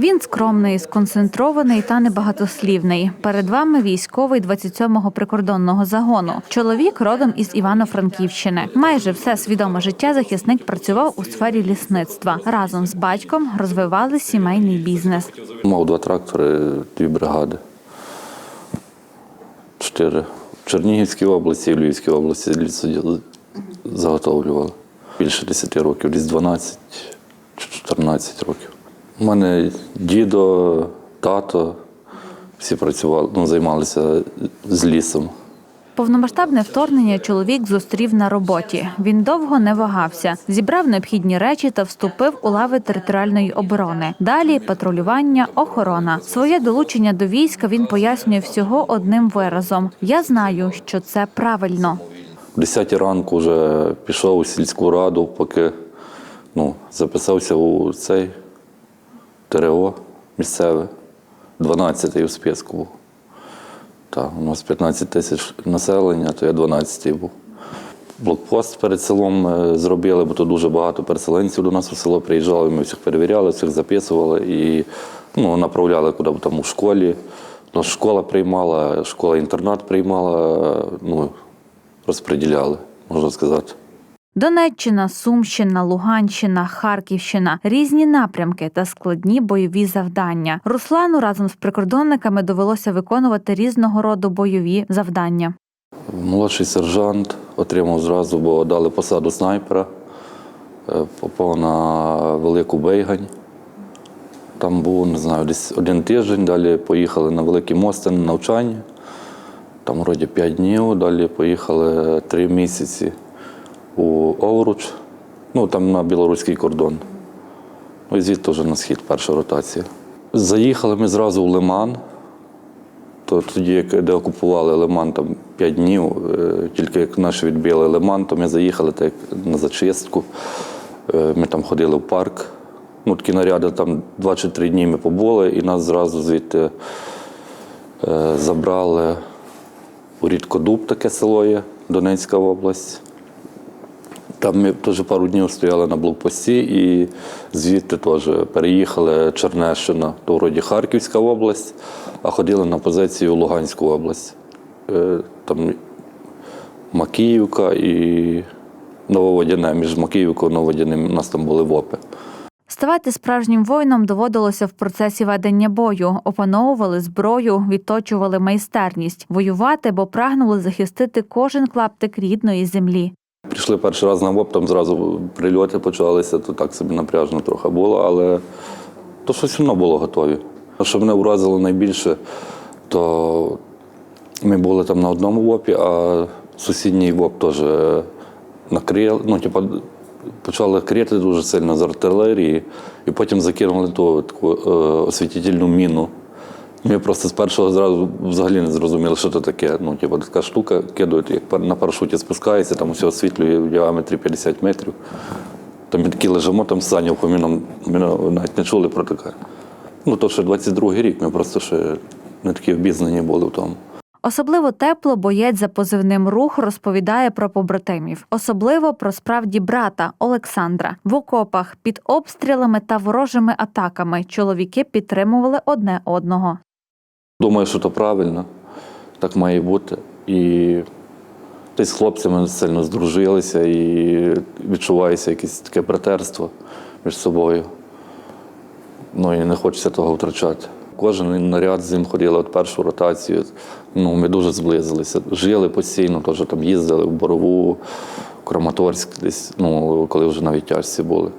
Він скромний, сконцентрований та небагатослівний. Перед вами військовий 27-го прикордонного загону. Чоловік родом із Івано-Франківщини. Майже все свідоме життя захисник працював у сфері лісництва. Разом з батьком розвивали сімейний бізнес. Мав два трактори, дві бригади. Чотири. В Чернігівській області і Львівській області заготовлювали. Більше 10 років, десь 12 чи 14 років. У мене дідо, тато, всі працювали, ну, займалися з лісом. Повномасштабне вторгнення чоловік зустрів на роботі. Він довго не вагався, зібрав необхідні речі та вступив у лави територіальної оборони. Далі патрулювання, охорона. Своє долучення до війська він пояснює всього одним виразом: я знаю, що це правильно. В 10 ранку вже пішов у сільську раду, поки ну, записався у цей ТРО місцеве, 12-й у списку був. У нас 15 тисяч населення, то я 12-й був. Блокпост перед селом е, зробили, бо то дуже багато переселенців до нас у село приїжджали, ми всіх перевіряли, всіх записували і ну, направляли куди там у школі. Ну, школа приймала, школа-інтернат приймала, ну, розподіляли, можна сказати. Донеччина, Сумщина, Луганщина, Харківщина різні напрямки та складні бойові завдання. Руслану разом з прикордонниками довелося виконувати різного роду бойові завдання. Молодший сержант отримав зразу, бо дали посаду снайпера, Е, попав на велику Бейгань. Там був, не знаю, десь один тиждень, далі поїхали на Великий Мостин на навчання. Там вроді 5 днів, далі поїхали 3 місяці у Овруч, ну там на білоруський кордон. Ну і звідти вже на схід перша ротація. Заїхали ми зразу в Лиман. То тоді, як де окупували Лиман там 5 днів, е, тільки як наші відбили Лиман, то ми заїхали так на зачистку. Е, Ми там ходили в парк. Ну, такі наряди там 2 чи 3 дні ми побули, і нас зразу звідти е, забрали у Рідкодуб, таке село є, Донецька область. Там ми теж пару днів стояли на блокпості і звідти теж переїхали Чернещина, то вроді Харківська область, а ходили на позицію в Луганську область. Е, Там Макіївка і Нововодяне. Між Макіївкою і Нововодяним у нас там були ВОПи. Ставати справжнім воїном доводилося в процесі ведення бою, опановували зброю, відточували майстерність, воювати, бо прагнули захистити кожен клаптик рідної землі. Прийшли перший раз на ВОП, там зразу прильоти почалися, то так собі напряжно трохи було, але то щось одно було готові. Що мене вразило найбільше, то ми були там на одному ВОПі, а сусідній ВОП теж накрили, ну, типу, почали крити дуже сильно з артилерії, і потім закинули ту таку е, освітительну міну. Ми просто з першого зразу взагалі не зрозуміли, що це таке. Ну, типу, така штука кидають, як на парашуті спускається, там все освітлює в діаметрі 50 метрів. Там ми такі лежимо там Фоміном, ми навіть не чули про таке. Ну, то ще 22-й рік, ми просто ще не такі обізнані були в тому. Особливо тепло боєць за позивним рух розповідає про побратимів, особливо про справді брата Олександра. В окопах під обстрілами та ворожими атаками чоловіки підтримували одне одного. Думаю, що то правильно, так має бути. І ти з хлопцями сильно здружилися і відчувається якесь таке братерство між собою. Ну і не хочеться того втрачати. Кожен наряд з ним ходили от першу ротацію. Ну, ми дуже зблизилися. Жили постійно, теж там їздили в Борову, в Краматорськ, десь, ну, коли вже на відтяжці були.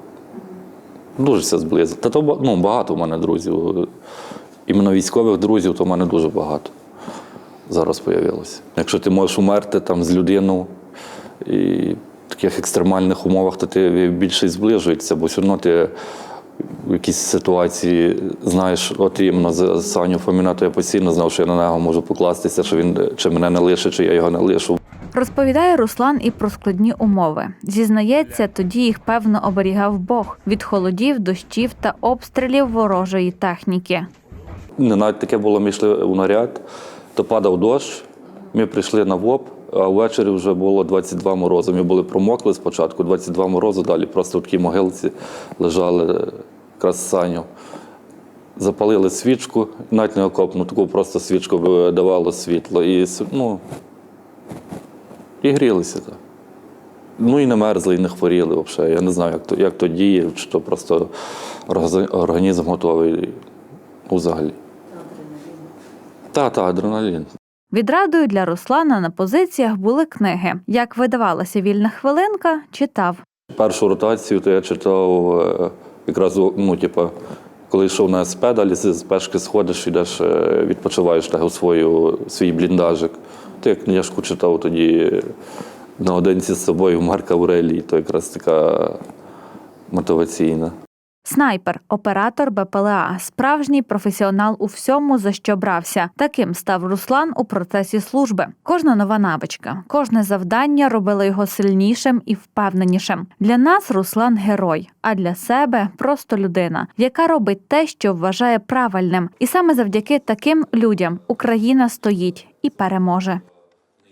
Дуже все зблизило. Та то ну, багато в мене друзів. Іменно військових друзів, то в мене дуже багато зараз з'явилося. Якщо ти можеш умерти там з людиною і в таких екстремальних умовах, то ти більше і зближуєшся, бо все одно ти в якійсь ситуації знаєш, от іменно за Саню Фоміна, то я постійно знав, що я на нього можу покластися, що він чи мене не лишить, чи я його не лишу. Розповідає Руслан і про складні умови. Зізнається, тоді їх певно оберігав Бог від холодів, дощів та обстрілів ворожої техніки. Не навіть таке було, ми йшли у наряд, то падав дощ, ми прийшли на ВОП, а ввечері вже було 22 морози. Ми були промокли спочатку, 22 морози, далі просто в такій могилці лежали якраз Саню. запалили свічку, навіть не окопну, таку просто свічку давало світло. І, ну, і грілися так. Ну і не мерзли, і не хворіли взагалі. Я не знаю, як то, як то діє, чи то просто організм готовий взагалі. Так, так, адреналін. Відрадою для Руслана на позиціях були книги. Як видавалася вільна хвилинка, читав. Першу ротацію то я читав е, якраз ну, типу, коли йшов на СП, далі з пешки сходиш, йдеш, е, відпочиваєш так, у свою, свій бліндажик. То я книжку читав тоді наодинці з собою Марка Аурелії, то якраз така мотиваційна. Снайпер, оператор БПЛА, справжній професіонал у всьому, за що брався. Таким став Руслан у процесі служби. Кожна нова навичка, кожне завдання робило його сильнішим і впевненішим. Для нас Руслан герой, а для себе просто людина, яка робить те, що вважає правильним. І саме завдяки таким людям Україна стоїть і переможе.